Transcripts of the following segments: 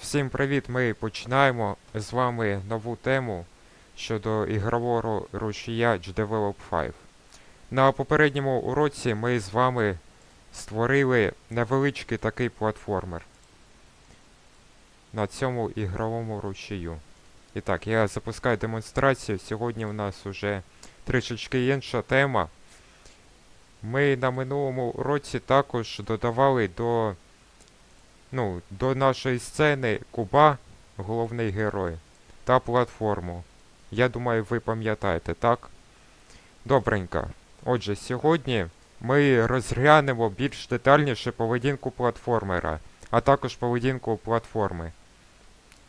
Всім привіт! Ми починаємо з вами нову тему щодо ігрового рушія GDevelop 5. На попередньому уроці ми з вами створили невеличкий такий платформер на цьому ігровому рушію. І так, я запускаю демонстрацію. Сьогодні у нас уже трішечки інша тема. Ми на минулому уроці також додавали до ну, до нашої сцени Куба, головний герой, та платформу. Я думаю, ви пам'ятаєте, так? Добренько. Отже, сьогодні ми розглянемо більш детальніше поведінку платформера, а також поведінку платформи.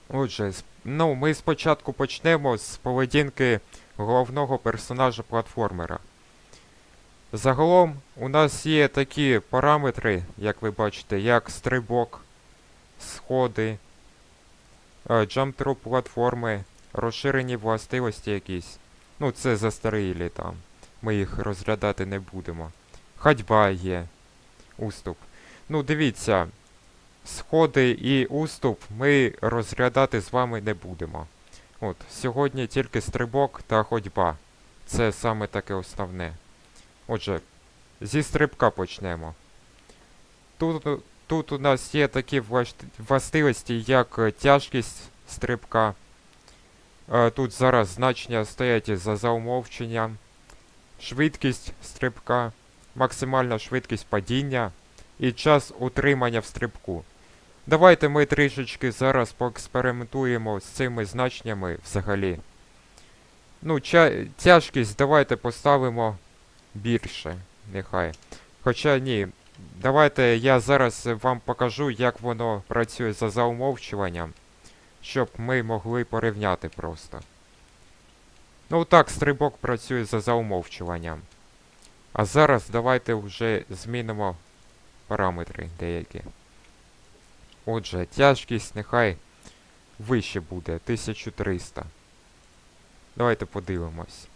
Отже, ну, ми спочатку почнемо з поведінки головного персонажа платформера. Загалом у нас є такі параметри, як ви бачите, як стрибок, сходи, е, джамп-труп платформи, розширені властивості якісь. Ну, це застарілі там. Ми їх розглядати не будемо. Ходьба є. Уступ. Ну, дивіться, сходи і уступ ми розглядати з вами не будемо. От, сьогодні тільки стрибок та ходьба. Це саме таке основне. Отже, зі стрибка почнемо. Тут, тут у нас є такі властивості, як е, тяжкість стрибка. Е, Тут зараз значення стоять за заумовченням. Швидкість стрибка, максимальна швидкість падіння і час утримання в стрибку. Давайте ми трішечки зараз поекспериментуємо з цими значеннями взагалі. Ну, тяжкість давайте поставимо більше, нехай. Хоча ні, давайте я зараз вам покажу, як воно працює за заумовчуванням, щоб ми могли порівняти просто. Ну так, стрибок працює за заумовчуванням. А зараз давайте вже змінимо параметри деякі. Отже, тяжкість нехай вище буде 1300. Давайте подивимось.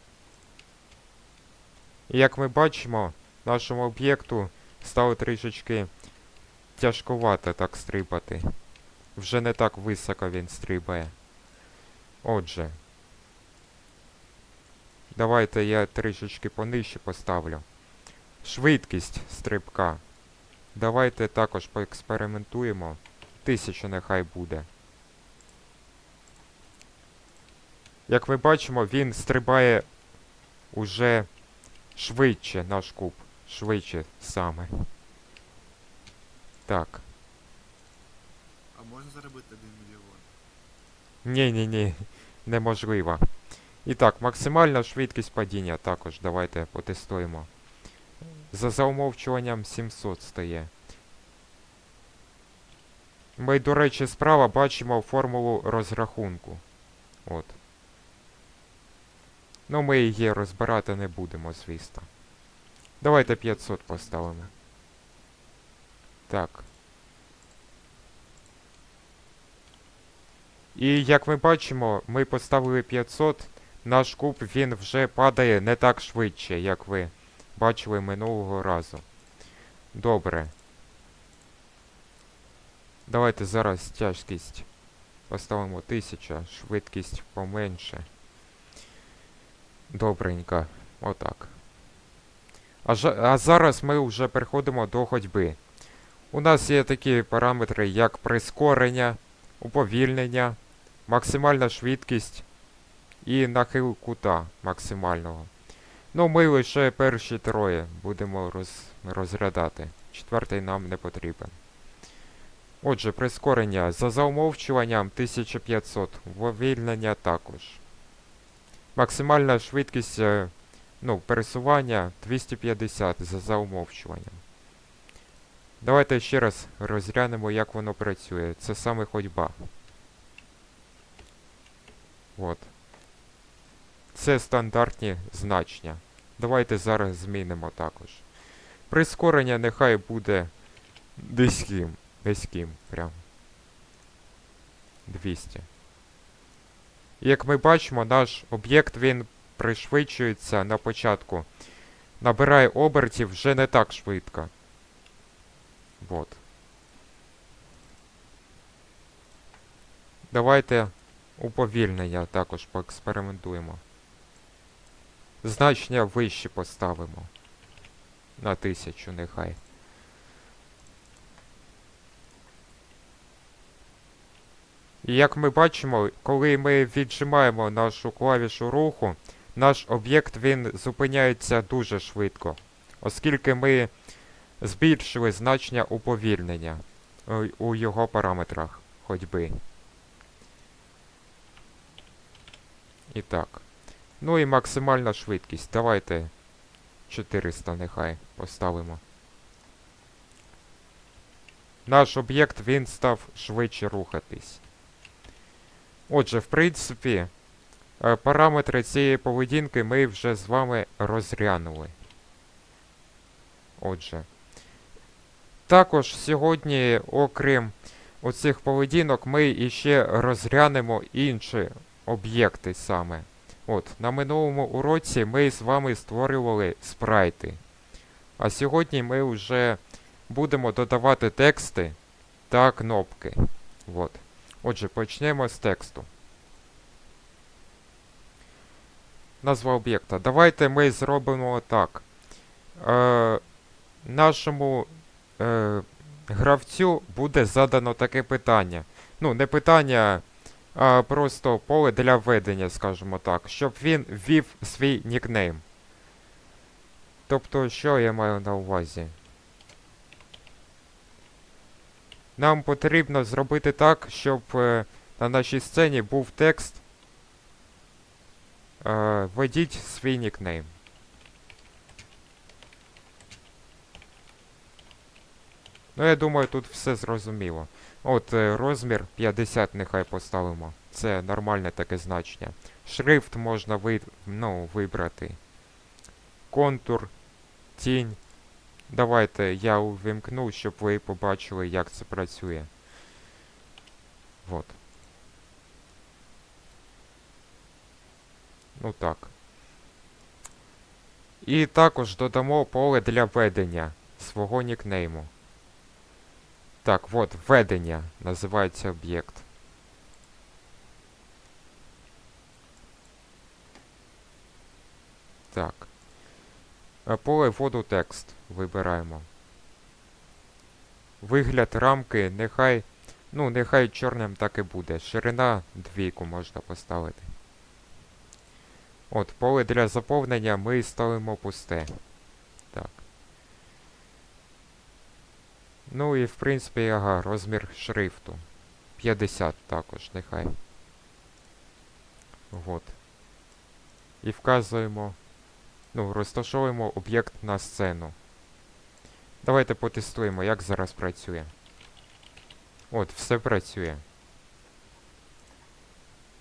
І як ми бачимо, нашому об'єкту стало трішечки тяжкувато так стрибати. Вже не так високо він стрибає. Отже. Давайте я трішечки понижче поставлю. Швидкість стрибка. Давайте також поекспериментуємо. Тисяча нехай буде. Як ми бачимо, він стрибає уже швидше наш куб. Швидше саме. Так. А можна заробити 1 мільйон? Ні-ні-ні, неможливо. І так, максимальна швидкість падіння також давайте потестуємо. За заумовчуванням 700 стає. Ми, до речі, справа бачимо формулу розрахунку. От. Ну, ми її розбирати не будемо, звісно. Давайте 500 поставимо. Так. І як ми бачимо, ми поставили 500, наш куб він вже падає не так швидше, як ви бачили минулого разу. Добре. Давайте зараз тяжкість поставимо 1000, швидкість поменше. Добренько. Отак. А, жа- а зараз ми вже переходимо до ходьби. У нас є такі параметри, як прискорення, уповільнення, максимальна швидкість і нахил кута максимального. Ну, ми лише перші троє будемо роз, розглядати. Четвертий нам не потрібен. Отже, прискорення за заумовчуванням 1500, уповільнення також. Максимальна швидкість е, ну, пересування 250 за заумовчуванням. Давайте ще раз розглянемо, як воно працює. Це саме ходьба. От. Це стандартні значення. Давайте зараз змінимо також. Прискорення нехай буде низьким. Низьким прям. 200. Як ми бачимо, наш об'єкт він пришвидшується на початку. Набирає обертів вже не так швидко. Вот. Давайте уповільнення також поекспериментуємо. Значення вище поставимо. На тисячу нехай. І як ми бачимо, коли ми віджимаємо нашу клавішу руху, наш об'єкт він зупиняється дуже швидко, оскільки ми збільшили значення уповільнення е, у його параметрах ходьби. І так. Ну і максимальна швидкість. Давайте 400 нехай поставимо. Наш об'єкт він став швидше рухатись. Отже, в принципі, параметри цієї поведінки ми вже з вами розглянули. Отже. Також сьогодні, окрім оцих поведінок, ми іще розглянемо інші об'єкти саме. От, на минулому уроці ми з вами створювали спрайти. А сьогодні ми вже будемо додавати тексти та кнопки. От. Отже, почнемо з тексту. Назва об'єкта. Давайте ми зробимо так. Е, нашому е, гравцю буде задано таке питання. Ну, не питання, а просто поле для введення, скажімо так, щоб він ввів свій нікнейм. Тобто, що я маю на увазі? Нам потрібно зробити так, щоб е, на нашій сцені був текст. Е, введіть свій нікнейм. Ну, я думаю, тут все зрозуміло. От е, розмір 50 нехай поставимо. Це нормальне таке значення. Шрифт можна ви, ну, вибрати. Контур, тінь. Давайте я увімкну, щоб ви побачили, як це працює. Вот. Ну так. І також додамо поле для введення свого нікнейму. Так, от, введення називається об'єкт. Так. Е, Поле вводу текст вибираємо. Вигляд рамки нехай, ну, нехай чорним так і буде. Ширина двійку можна поставити. От, поле для заповнення ми ставимо пусте. Так. Ну і в принципі, ага, розмір шрифту. 50 також, нехай. Вот. І вказуємо, ну, розташовуємо об'єкт на сцену. Давайте потестуємо, як зараз працює. От, все працює.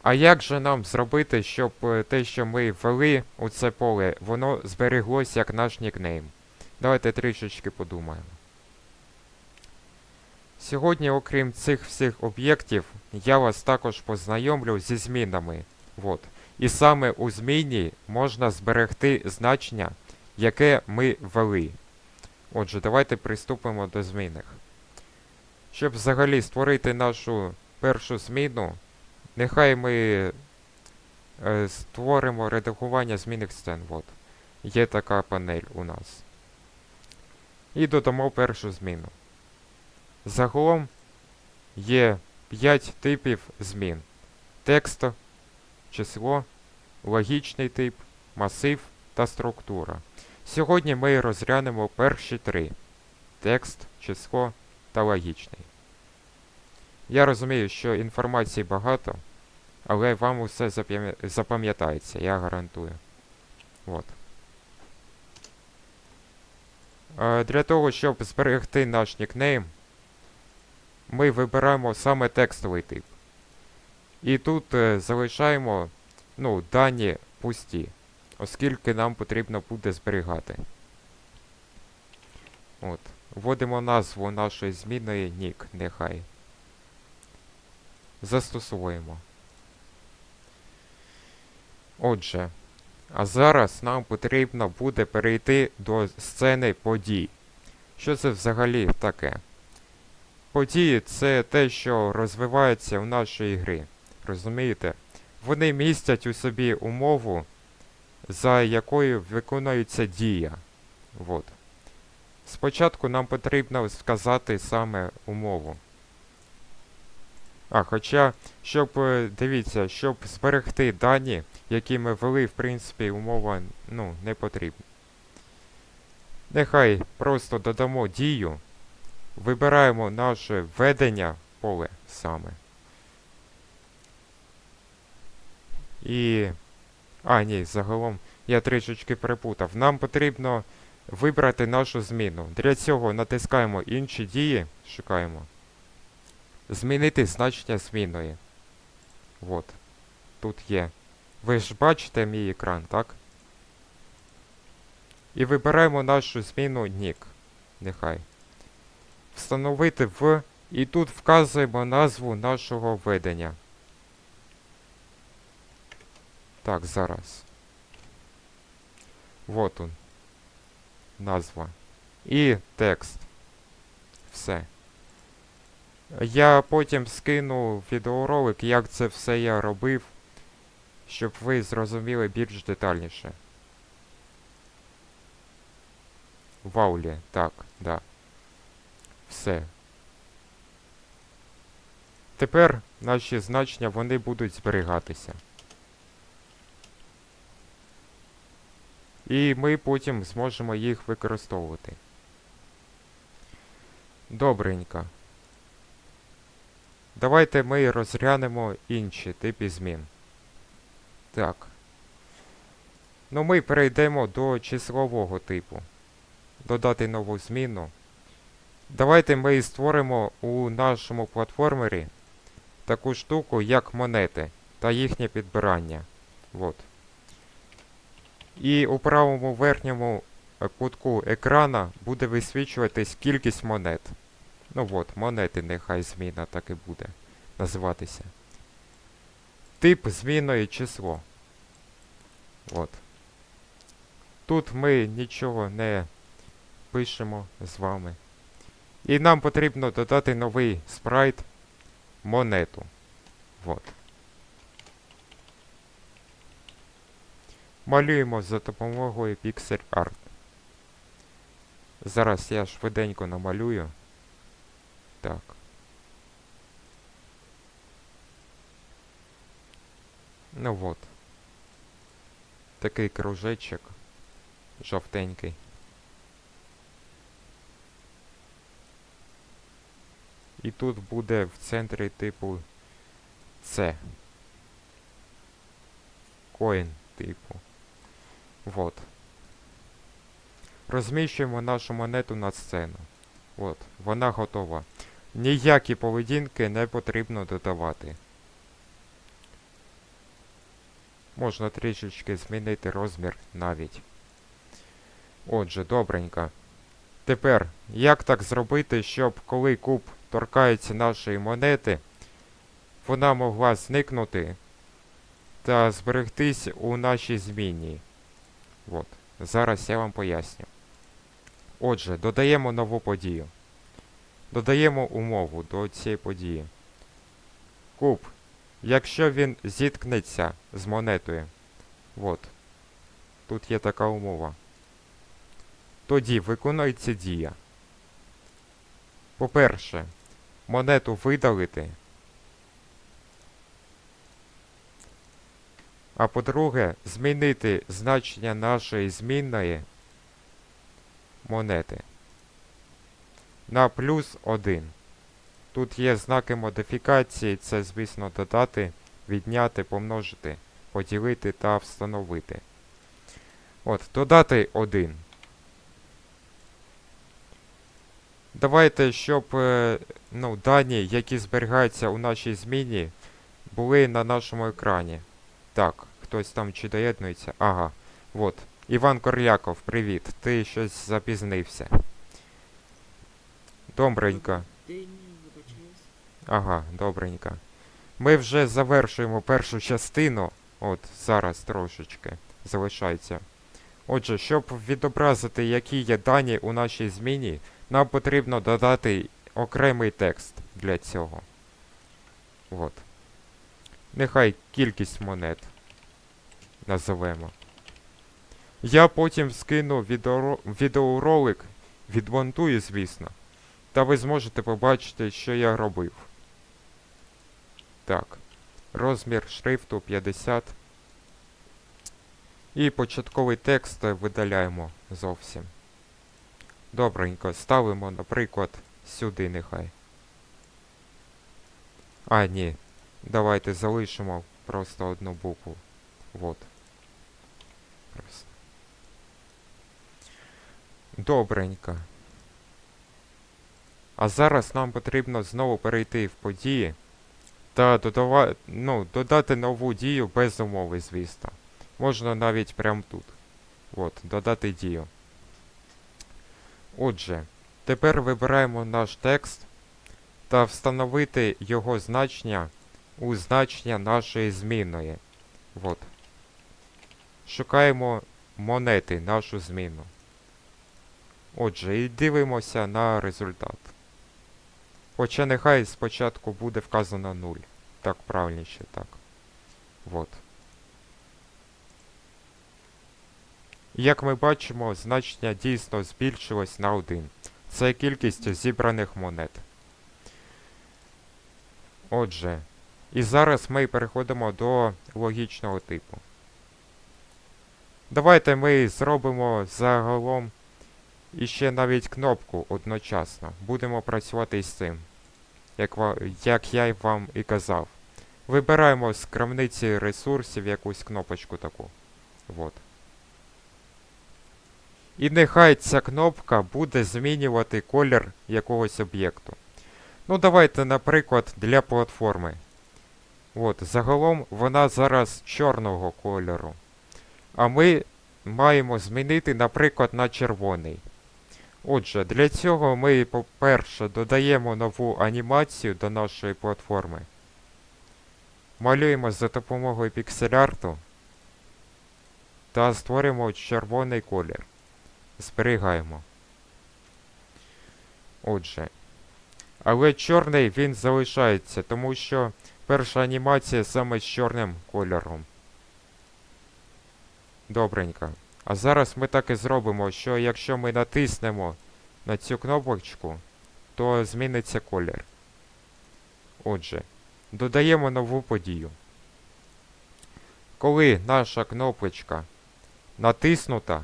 А як же нам зробити, щоб е, те, що ми ввели у це поле, воно збереглося як наш нікнейм? Давайте трішечки подумаємо. Сьогодні, окрім цих всіх об'єктів, я вас також познайомлю зі змінами. Вот. І саме у зміні можна зберегти значення, яке ми ввели. Отже, давайте приступимо до змінних. Щоб взагалі створити нашу першу зміну, нехай ми е, створимо редагування змінних сцен. Вот. Є така панель у нас. І додамо першу зміну. Загалом є 5 типів змін: текст, число, логічний тип, масив та структура. Сьогодні ми розглянемо перші три: текст, число та логічний. Я розумію, що інформації багато, але вам усе запам'ятається, я гарантую. От. Е, Для того, щоб зберегти наш нікнейм, ми вибираємо саме текстовий тип. І тут е, залишаємо ну, дані пусті, оскільки нам потрібно буде зберігати. От. Вводимо назву нашої зміни нік, нехай. Застосовуємо. Отже, а зараз нам потрібно буде перейти до сцени подій. Що це взагалі таке? події це те, що розвивається в нашій грі. Розумієте? Вони містять у собі умову, за якою виконується дія. Вот. Спочатку нам потрібно сказати саме умову. А, хоча, щоб, е, дивіться, щоб зберегти дані, які ми ввели, в принципі, умова, ну, не потрібна. Нехай просто додамо дію, вибираємо наше введення поле саме. І. А, ні, загалом я трішечки перепутав. Нам потрібно вибрати нашу зміну. Для цього натискаємо інші дії, шукаємо. Змінити значення змінної. От. Тут є. Ви ж бачите мій екран, так? І вибираємо нашу зміну нік. Нехай. Встановити в. І тут вказуємо назву нашого введення. Так, зараз. Вот он. Назва. І текст. Все. Я потім скину відеоролик, як це все я робив, щоб ви зрозуміли більш детальніше. В аулі, так, да. Все. Тепер наші значення вони будуть зберігатися. І ми потім зможемо їх використовувати. Добренько. Давайте ми розглянемо інші типи змін. Так. Ну ми перейдемо до числового типу. Додати нову зміну. Давайте ми створимо у нашому платформері таку штуку, як монети та їхнє підбирання. Вот. І у правому верхньому кутку екрана буде висвічуватись кількість монет. Ну от, монети нехай зміна так і буде називатися. Тип зміною число. От. Тут ми нічого не пишемо з вами. І нам потрібно додати новий спрайт монету. От. Малюємо за допомогою Pixel Art. Зараз я швиденько намалюю. Так. Ну от. Такий кружечок. Жовтенький. І тут буде в центрі типу С. Коін типу. Вот. Розміщуємо нашу монету на сцену. От, вона готова. Ніякі поведінки не потрібно додавати. Можна трішечки змінити розмір навіть. Отже, добренько. Тепер, як так зробити, щоб коли куб торкається нашої монети, вона могла зникнути та зберегтись у нашій зміні. От. Зараз я вам поясню. Отже, додаємо нову подію. Додаємо умову до цієї події. Куб. Якщо він зіткнеться з монетою. От. Тут є така умова. Тоді виконується дія. По-перше, монету видалити. А по-друге, змінити значення нашої змінної монети на плюс 1. Тут є знаки модифікації, це, звісно, додати, відняти, помножити, поділити та встановити. От, додати 1. Давайте, щоб е, ну, дані, які зберігаються у нашій зміні, були на нашому екрані. Так, хтось там чи доєднується. Ага, от. Іван Кор'яков, привіт. Ти щось запізнився. Добренько. Ага, добренько. Ми вже завершуємо першу частину. От, зараз трошечки залишається. Отже, щоб відобразити, які є дані у нашій зміні, нам потрібно додати окремий текст для цього. От. Нехай кількість монет називемо. Я потім скину відеоролик, відмонтую, звісно. Та ви зможете побачити, що я робив. Так. Розмір шрифту 50. І початковий текст видаляємо зовсім. Добренько, ставимо, наприклад, сюди нехай. А, ні. Давайте залишимо просто одну букву. Вот. Просто. Добренько. А зараз нам потрібно знову перейти в події та додава... ну, додати нову дію без умови, звісно. Можна навіть прямо тут. От, додати дію. Отже, тепер вибираємо наш текст та встановити його значення у значення нашої змінної. От. Шукаємо монети, нашу зміну. Отже, і дивимося на результат. Хоча нехай спочатку буде вказано 0. Так правильніше, так. Вот. Як ми бачимо, значення дійсно збільшилось на 1. Це кількість зібраних монет. Отже, і зараз ми переходимо до логічного типу. Давайте ми зробимо загалом іще навіть кнопку одночасно. Будемо працювати з цим. Як, як я й вам і казав. Вибираємо з крамниці ресурсів якусь кнопочку таку. Вот. І нехай ця кнопка буде змінювати колір якогось об'єкту. Ну, давайте, наприклад, для платформи. От, загалом вона зараз чорного кольору. А ми маємо змінити, наприклад, на червоний. Отже, для цього ми, по-перше, додаємо нову анімацію до нашої платформи. Малюємо за допомогою піксель-арту та створюємо червоний колір. Зберігаємо. Отже. Але чорний він залишається, тому що перша анімація саме з чорним кольором. Добренько. А зараз ми так і зробимо, що якщо ми натиснемо на цю кнопочку, то зміниться колір. Отже, додаємо нову подію. Коли наша кнопочка натиснута,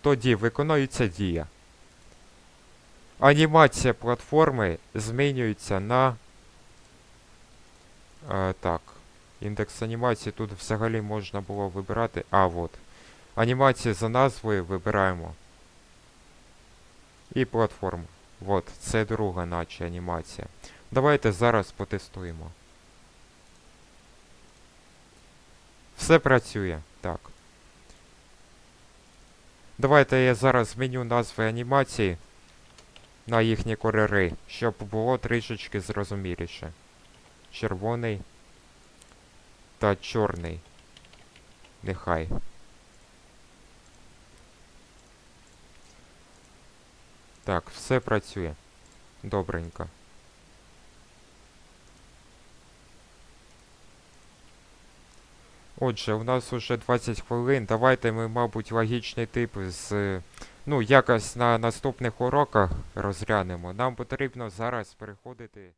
тоді виконується дія. Анімація платформи змінюється на. Е, так. Індекс анімації тут взагалі можна було вибирати. А, от. Анімація за назвою вибираємо. І платформу. От, це друга наче анімація. Давайте зараз потестуємо. Все працює. Так. Давайте я зараз зміню назви анімації на їхні кольори, щоб було трішечки зрозуміліше. Червоний та чорний. Нехай. Так, все працює. Добренько. Отже, у нас уже 20 хвилин. Давайте ми, мабуть, логічний тип з. Ну, якось на наступних уроках розглянемо. Нам потрібно зараз переходити.